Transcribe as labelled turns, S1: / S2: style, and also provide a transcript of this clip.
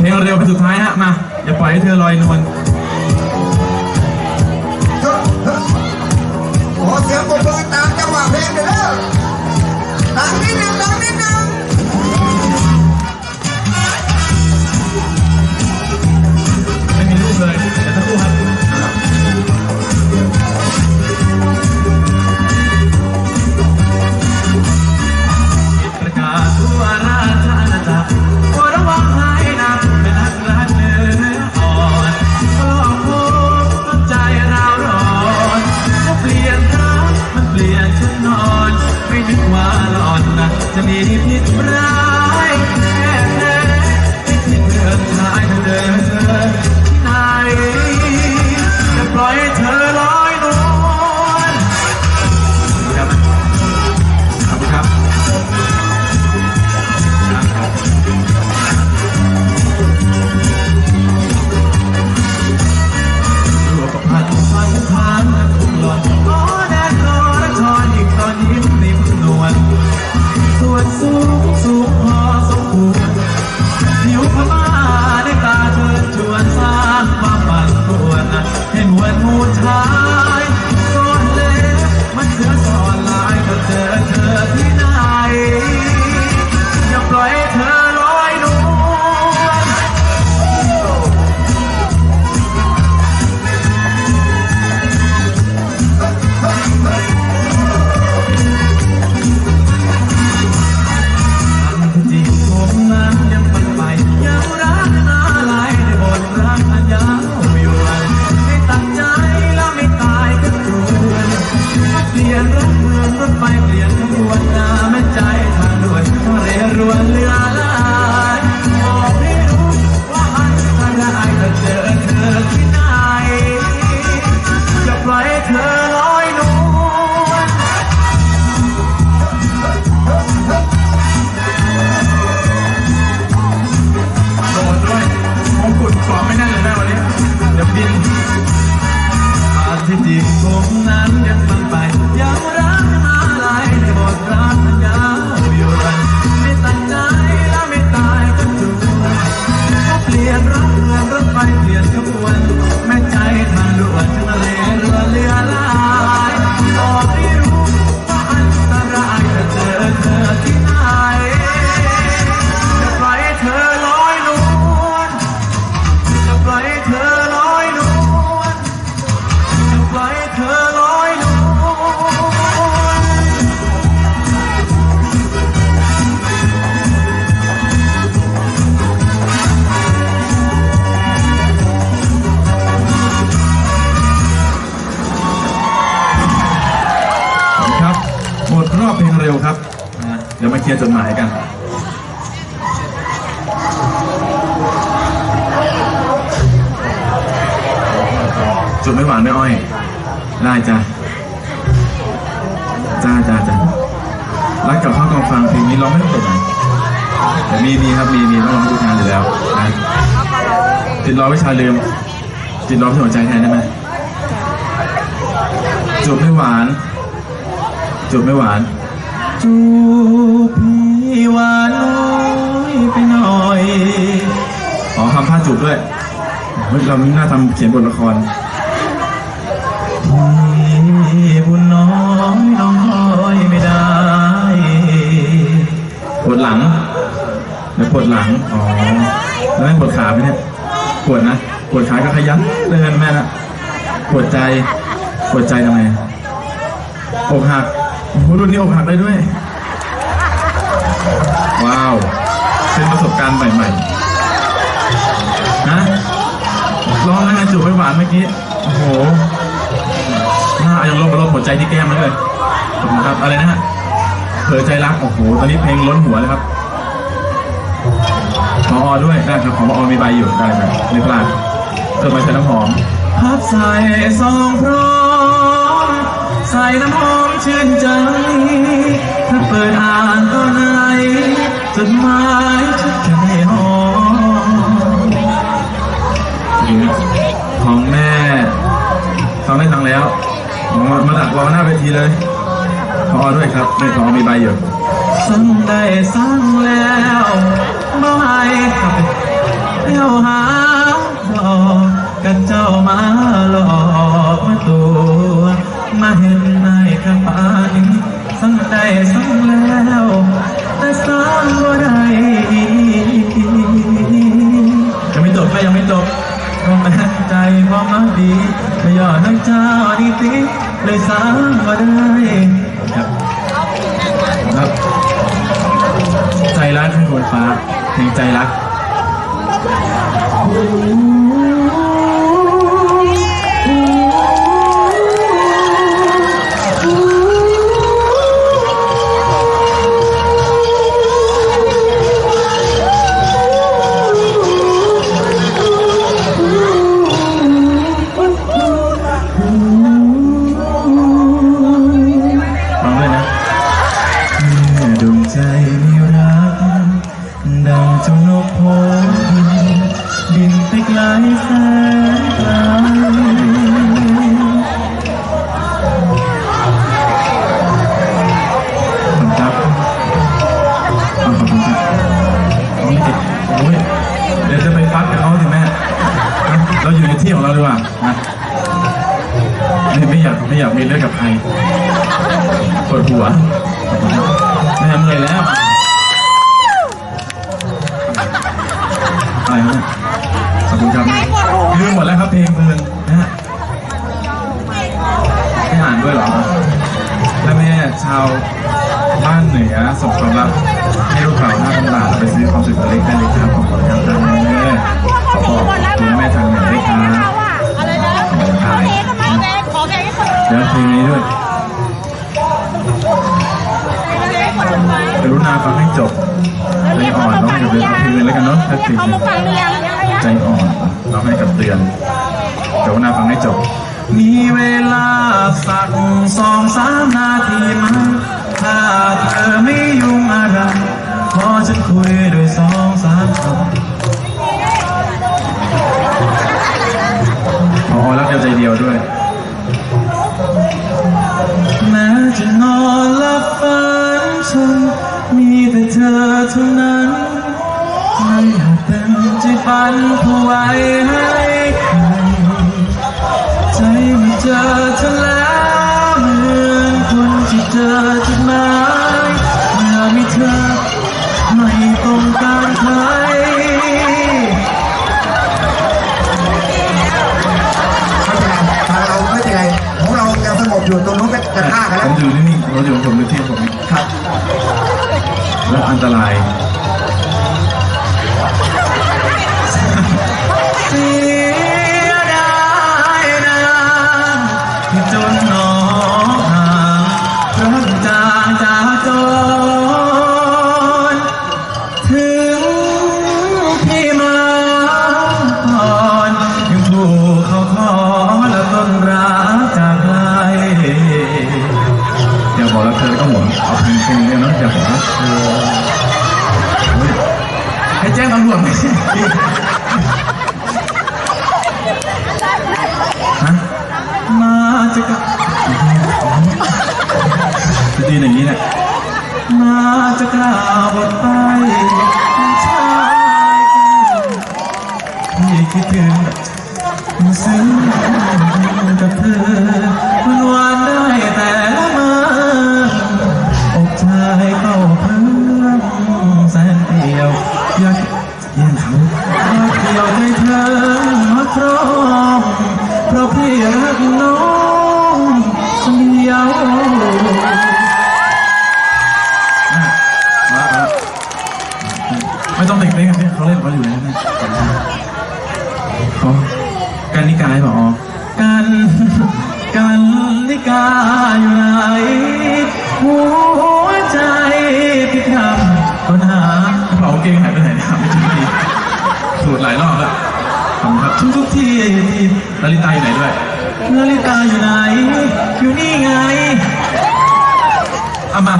S1: เพลงเร็วเป็นสุดท้ายฮะ มา อย่าปล่อยให้เธอลอยนวล
S2: ขอเสียงปรบมือตามจังหวะเพลงเลยเด้อตามนิดนึงนะ
S1: นะจะ เร็วครับนะเดี๋ยวมาเคลียร์จดหมายกันจุดไม่หวานไม่อ้อย ได้จ้ะจ้าจ้าจ้ารักกับข้าวกองฟังเพลงนี้ร้องไม่ต้องจดหมายแต่มีมีครับมีมีต้องร้องทุกงานอยู่แล้วนะติดรอวิชาลืม ติดรอที่หัวใจแทนได้ไหมจูบไม่หวานจูบไม่หวาน จูพี่วานน้อยไปหน่อย อ๋อคำพาจูบด้วยเฮ้ยเราน่าทำเขียนบทละครพี่บุญน้อยน้องน้อยไม่ได้ปวดหลังแล้วปวดหลัง อ๋อ แล้วแม่ปวดขาไหมเนี่ย ปวดนะ ปวดขาก็ขยันเดินแม่นะปวดใจ ปวดใจทำไมอกหัก โอ้โหรุ่นนี้อกหักได้ด้วย ว้าว เป็นประสบการณ์ใหม่ๆนะร้องแล้วไงจูบไม่หวานเมื่อกี้ โอ้โหหน้ายังลงมาลงหัวใจที่แก้มเลยขอบคุณครับ อะไรนะฮะเผลอใจรัก โอ้โห ตอนนี้เพลงล้นหัวเลยครับพออด้วยได้ครับของพอมีใบอยู่ได้ครับไม่พลาดเติมใบใส่น้ำหอมพับใส่ซองพร้อม ใส่น้ำหอมชื่นใจ ถ้าเปิดอ่านก็ไหนจดหมายชุดแค่หอมของแม่ฟังได้ฟังแล้วมามาดักรอหน้าเวทีเลยพอด้วยครับไม่พอมีใบอยู่สั่งได้สั่งแล้วบ่ให้กลับไปวหาดอกกันเจ้ามาหลอก มาเห็นนข้างป่านี้สั่งได้สั่งแล้วแต่สั่งว่าได้ยังไม่จบแม่ยังไม่จบก็แม่ใจพอมาดีไม่ยอดให้เจ้าดีติเลยสั่งว่าได้ครับใจรักให้บนฟ้าเพลงใจรัก ไม่ไม่อยากไม่อยากมีเรื่องกับใครปวดหัวแม่เหนื่อยแล้วอะไรครับขอบคุณครับลืมหมดแล้วครับเพลงเพลินนะฮะไม่อ่านด้วยเหรอแล้วแม่ชาวบ้านเหนือส่งความรักให้ลูกเก่าห้าพันบาทเอาไปซื้อความสุขเล็กได้เลยครับขอบคุณครับทางแม่ขอบอกคุณแม่ทางเหนือด้วยครับ
S3: อะไรนะขอเพลงก็มา เดี๋
S1: ยวเพลงนี้ด้วยกรุณาฟังให้จบใจอ่อนน้องกับเดือนคืนแล้วกันเนาะถ้าถึง
S3: เขามาฟังหรือยัง
S1: ใจอ่อนน้องให้กับเดือนกรุณาฟังให้จบ มีเวลาสักสองสามนาทีมั้งถ้าเธอไม่ยุ่งอะไรขอฉันคุยด้วยสองสามคำ เจอเธอแล้วเหมือนคนที่เจอจุดหมายเมื่อมีเธอไม่ต้องการใคร
S2: ทางเราไม่เป็นไรของเรายังสงบอยู่ตรงนู้นก็จะฆ่ากัน
S1: ผ
S2: แล้ว
S1: มอยู่นี่นี่ผมอยู่ผมอยู่ที่ผม
S2: ครับ
S1: แล้วอันตราย เสีย แจ้งตำรวจไหมฮะมาจะกะจะดีอย่างนี้แหละมาจะกล่าวบทไปชายที่คิดถึงซึ้งกับเธอมันวาน กน้องคนเดียวมาแล้ไม่ต้องติดเล่นกันเนี่ยเขาเล่นเขาอยู่แล้วเนะเขากันนิกายบอกกันกันนิกายอยู่ไหนหัวใจพี่คำคนหาเป๋าเก่งหายไปไหนถามไม่ถึงทีสูตรหลายรอบแล้วขอบคุณครับทุกทุกๆที่ที่นาริตาอยู่ไหนด้วย นาริตาอยู่ไหน อยู่นี่ไงเอามา